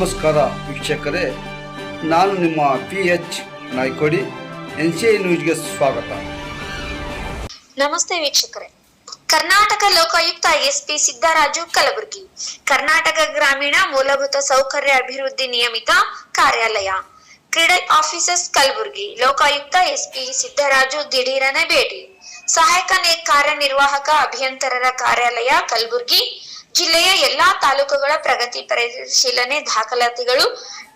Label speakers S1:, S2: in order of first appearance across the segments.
S1: ನಮಸ್ಕಾರ ವೀಕ್ಷಕರೇ, ನಾನು ನಿಮ್ಮ P H Naykodi, N C I ನ್ಯೂಸ್ಗೆ ಸ್ವಾಗತ.
S2: ನಮಸ್ತೆ ವೀಕ್ಷಕರೇ. ಕರ್ನಾಟಕ ಲೋಕಾಯುಕ್ತ ಎಸ್ಪಿ ಸಿದ್ದರಾಜು ಕಲಬುರಗಿ. ಕರ್ನಾಟಕ ಗ್ರಾಮೀಣ ಮೂಲಭೂತ ಸೌಕರ್ಯ ಅಭಿವೃದ್ಧಿ ನಿಯಮಿತ ಕಾರ್ಯಾಲಯ. ಕ್ರೀಡೆ ಆಫೀಸರ್ಸ್ ಕಲಬುರಗಿ. ಲೋಕಾಯುಕ್ತ ಎಸ್ಪಿ ಸಿದ್ದರಾಜು ದಿಢೀರನೆ ಭೇಟಿ. ಸಹಾಯಕ ಕಾರ್ಯನಿರ್ವಾಹಕ ಅಭಿಯಂತರರ ಕಾರ್ಯಾಲಯ ಕಲಬುರಗಿ. ಜಿಲ್ಲೆಯ ಎಲ್ಲಾ ತಾಲೂಕುಗಳ ಪ್ರಗತಿ ಪರಿಶೀಲನೆ ದಾಖಲಾತಿಗಳು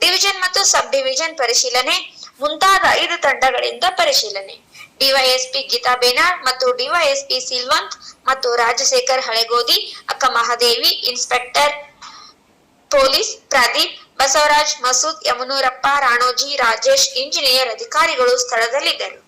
S2: ಡಿವಿಷನ್ ಮತ್ತು ಸಬ್ ಡಿವಿಷನ್ ಪರಿಶೀಲನೆ, ಮುಂತಾದ ಐದು ತಂಡಗಳಿಂದ ಪರಿಶೀಲನೆ. ಡಿವೈಎಸ್ಪಿ ಗೀತಾ ಬೇನಾಳ್ ಮತ್ತು ಡಿವೈಎಸ್ಪಿ ಸಿಲ್ವಂತ್ ಮತ್ತು Rajashekar Halegodi, Akka Mahadevi, inspector police Pradeep, Basavaraj Masood, Yamanurappa, Ranoji, Rajesh, engineer ಅಧಿಕಾರಿಗಳು ಸ್ಥಳದಲ್ಲಿದ್ದರು.